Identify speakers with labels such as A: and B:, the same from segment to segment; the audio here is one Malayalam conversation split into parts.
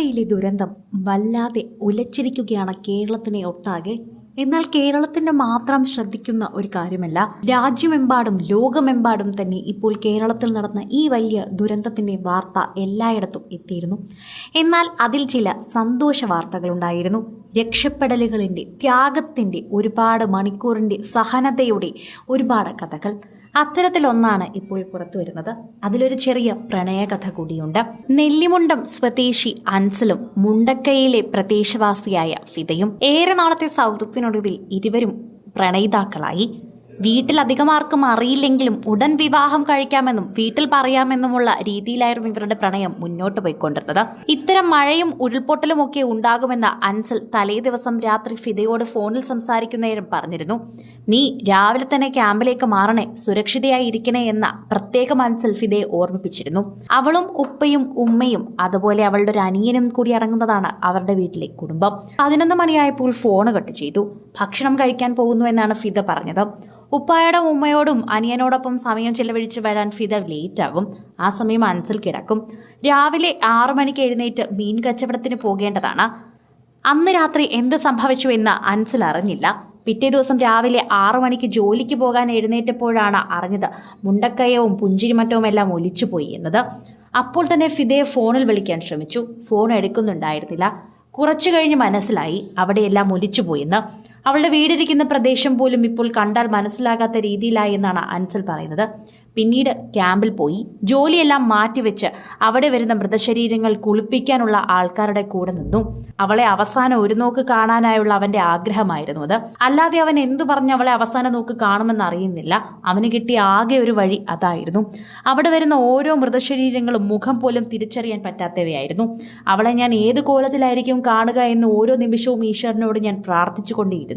A: മുണ്ടക്കയിലെ ദുരന്തം വല്ലാതെ ഉലച്ചിരിക്കുകയാണ് കേരളത്തിനെ ഒട്ടാകെ. എന്നാൽ കേരളത്തിന്റെ മാത്രം ശ്രദ്ധിക്കുന്ന ഒരു കാര്യമല്ല രാജ്യമെമ്പാടും ലോകമെമ്പാടും തന്നെ ഇപ്പോൾ കേരളത്തിൽ നടന്ന ഈ വലിയ ദുരന്തത്തിന്റെ വാർത്ത എല്ലായിടത്തും എത്തിയിരുന്നു. എന്നാൽ അതിൽ ചില സന്തോഷ വാർത്തകളുണ്ടായിരുന്നു. രക്ഷപ്പെടലുകളിന്റെ ത്യാഗത്തിന്റെ ഒരുപാട് മണിക്കൂറിന്റെ സഹനതയുടെ ഒരുപാട് കഥകൾ. അത്തരത്തിലൊന്നാണ് ഇപ്പോൾ പുറത്തു വരുന്നത്. അതിലൊരു ചെറിയ പ്രണയകഥ കൂടിയുണ്ട്. നെല്ലിമുണ്ടം സ്വദേശി അൻസലും മുണ്ടക്കയിലെ പ്രദേശവാസിയായ ഫിതയും ഏറെ നാളത്തെ സൗഹൃദത്തിനൊടുവിൽ ഇരുവരും പ്രണയിതാക്കളായി. വീട്ടിൽ അധികം ആർക്കും അറിയില്ലെങ്കിലും ഉടൻ വിവാഹം കഴിക്കാമെന്നും വീട്ടിൽ പറയാമെന്നുമുള്ള രീതിയിലായിരുന്നു ഇവരുടെ പ്രണയം മുന്നോട്ട് പോയിക്കൊണ്ടിരുന്നത്. ഇത്തരം മഴയും ഉരുൾപൊട്ടലും ഒക്കെ ഉണ്ടാകുമെന്ന് അൻസൽ തലേ ദിവസം രാത്രി ഫിദയോട് ഫോണിൽ സംസാരിക്കുന്നേരം പറഞ്ഞിരുന്നു. നീ രാവിലെ തന്നെ ക്യാമ്പിലേക്ക് മാറണേ സുരക്ഷിതയായി ഇരിക്കണേ എന്ന പ്രത്യേകം അൻസൽ ഫിദയെ ഓർമ്മിപ്പിച്ചിരുന്നു. അവളും ഉപ്പയും ഉമ്മയും അതുപോലെ അവളുടെ ഒരു അനിയനും കൂടി അടങ്ങുന്നതാണ് അവരുടെ വീട്ടിലെ കുടുംബം. പതിനൊന്ന് മണിയായപ്പോൾ ഫോൺ കട്ട് ചെയ്തു. ഭക്ഷണം കഴിക്കാൻ പോകുന്നു എന്നാണ് ഫിദ പറഞ്ഞത്. ഉപ്പായോടും ഉമ്മയോടും അനിയനോടൊപ്പം സമയം ചെലവഴിച്ച് വരാൻ ഫിദ ലേറ്റ് ആകും ആ സമയം അൻസിൽ കിടക്കും. രാവിലെ ആറു മണിക്ക് എഴുന്നേറ്റ് മീൻ കച്ചവടത്തിന് പോകേണ്ടതാണ്. അന്ന് രാത്രി എന്ത് സംഭവിച്ചു എന്ന് അൻസിൽ അറിഞ്ഞില്ല. പിറ്റേ ദിവസം രാവിലെ ആറു മണിക്ക് ജോലിക്ക് പോകാൻ എഴുന്നേറ്റപ്പോഴാണ് അറിഞ്ഞത് മുണ്ടക്കയവും പുഞ്ചിരിമറ്റവും എല്ലാം ഒലിച്ചുപോയി എന്നത്. അപ്പോൾ തന്നെ ഫിദയെ ഫോണിൽ വിളിക്കാൻ ശ്രമിച്ചു. ഫോൺ എടുക്കുന്നുണ്ടായിരുന്നില്ല. കുറച്ചു കഴിഞ്ഞ് മനസ്സിലായി അവിടെയെല്ലാം ഒലിച്ചുപോയെന്ന് അവളുടെ വീടിരിക്കുന്ന പ്രദേശം പോലും ഇപ്പോൾ കണ്ടാൽ മനസ്സിലാകാത്ത രീതിയിലായി എന്നാണ് അൻസൽ പറയുന്നത്. പിന്നീട് ക്യാമ്പിൽ പോയി. ജോലിയെല്ലാം മാറ്റിവെച്ച് അവിടെ വരുന്ന മൃതശരീരങ്ങൾ കുളിപ്പിക്കാനുള്ള ആൾക്കാരുടെ കൂടെ നിന്നു. അവളെ അവസാനം ഒരു നോക്ക് കാണാനായുള്ള അവന്റെ ആഗ്രഹമായിരുന്നു അത്. അല്ലാതെ അവൻ എന്തു പറഞ്ഞ് അവളെ അവസാന നോക്ക് കാണുമെന്ന് അറിയുന്നില്ല. അവന് കിട്ടിയ ആകെ ഒരു വഴി അതായിരുന്നു. അവിടെ വരുന്ന ഓരോ മൃതശരീരങ്ങളും മുഖം പോലും തിരിച്ചറിയാൻ പറ്റാത്തവയായിരുന്നു. അവളെ ഞാൻ ഏത് കോലത്തിലായിരിക്കും കാണുക എന്ന് ഓരോ നിമിഷവും ഈശ്വരനോട് ഞാൻ പ്രാർത്ഥിച്ചുകൊണ്ടേയിരുന്നു.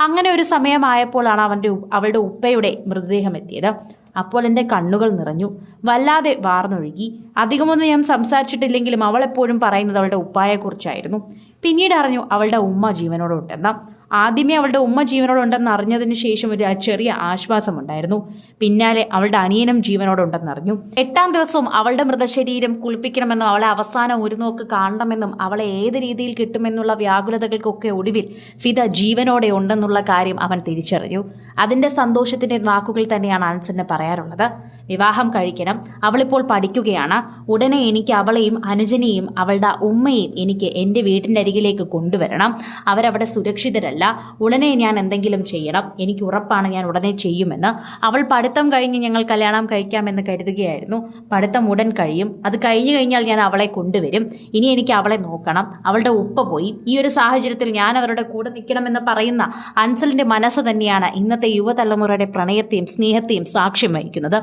A: അങ്ങനെ ഒരു സമയമായപ്പോഴാണ് അവന്റെ അവളുടെ ഉപ്പയുടെ മൃതദേഹം എത്തിയത്. അപ്പോൾ എന്റെ കണ്ണുകൾ നിറഞ്ഞു. വല്ലാതെ വാർന്നൊഴുകി. അധികമൊന്നും ഞാൻ സംസാരിച്ചിട്ടില്ലെങ്കിലും അവൾ എപ്പോഴും പറയുന്നത് അവളുടെ ഉപ്പായെക്കുറിച്ചായിരുന്നു. പിന്നീട് അറിഞ്ഞു അവളുടെ ഉമ്മ ജീവനോടുണ്ടെന്ന് ആദ്യമേ അവളുടെ ഉമ്മ ജീവനോടുണ്ടെന്ന് അറിഞ്ഞതിന് ശേഷം ഒരു ചെറിയ ആശ്വാസമുണ്ടായിരുന്നു. പിന്നാലെ അവളുടെ അനിയനും ജീവനോടുണ്ടെന്ന് അറിഞ്ഞു എട്ടാം ദിവസവും അവളുടെ മൃതശരീരം കുളിപ്പിക്കണമെന്നും അവളെ അവസാനം ഒരു നോക്ക് കാണണമെന്നും അവളെ ഏത് രീതിയിൽ കിട്ടുമെന്നുള്ള വ്യാകുലതകൾക്കൊക്കെ ഒടുവിൽ ഫിദ ജീവനോടെ ഉണ്ടെന്നുള്ള കാര്യം അവൻ തിരിച്ചറിഞ്ഞു. അതിന്റെ സന്തോഷത്തിന്റെ വാക്കുകൾ തന്നെയാണ് അൻസന് പറയാറുള്ളത്. വിവാഹം കഴിക്കണം. അവളിപ്പോൾ പഠിക്കുകയാണ്. ഉടനെ എനിക്ക് അവളെയും അനുജനെയും അവളുടെ ഉമ്മയെയും എനിക്ക് എന്റെ വീടിന്റെ അരികിലേക്ക് കൊണ്ടുവരണം. അവരവിടെ സുരക്ഷിതരല്ല. ഉടനെ ഞാൻ എന്തെങ്കിലും ചെയ്യണം. എനിക്ക് ഉറപ്പാണ് ഞാൻ ഉടനെ ചെയ്യുമെന്ന്. അവൾ പഠിത്തം കഴിഞ്ഞ് ഞങ്ങൾ കല്യാണം കഴിക്കാമെന്ന് കരുതുകയായിരുന്നു. പഠിത്തം ഉടൻ കഴിയും. അത് കഴിഞ്ഞു കഴിഞ്ഞാൽ ഞാൻ അവളെ കൊണ്ടുവരും. ഇനി എനിക്ക് അവളെ നോക്കണം. അവളുടെ ഉപ്പ പോയി. ഈ ഒരു സാഹചര്യത്തിൽ ഞാൻ അവരുടെ കൂടെ നിൽക്കണമെന്ന് പറയുന്ന അൻസലിന്റെ മനസ്സ് തന്നെയാണ് ഇന്നത്തെ യുവതലമുറയുടെ പ്രണയത്തെയും സ്നേഹത്തെയും സാക്ഷ്യം വഹിക്കുന്നത്.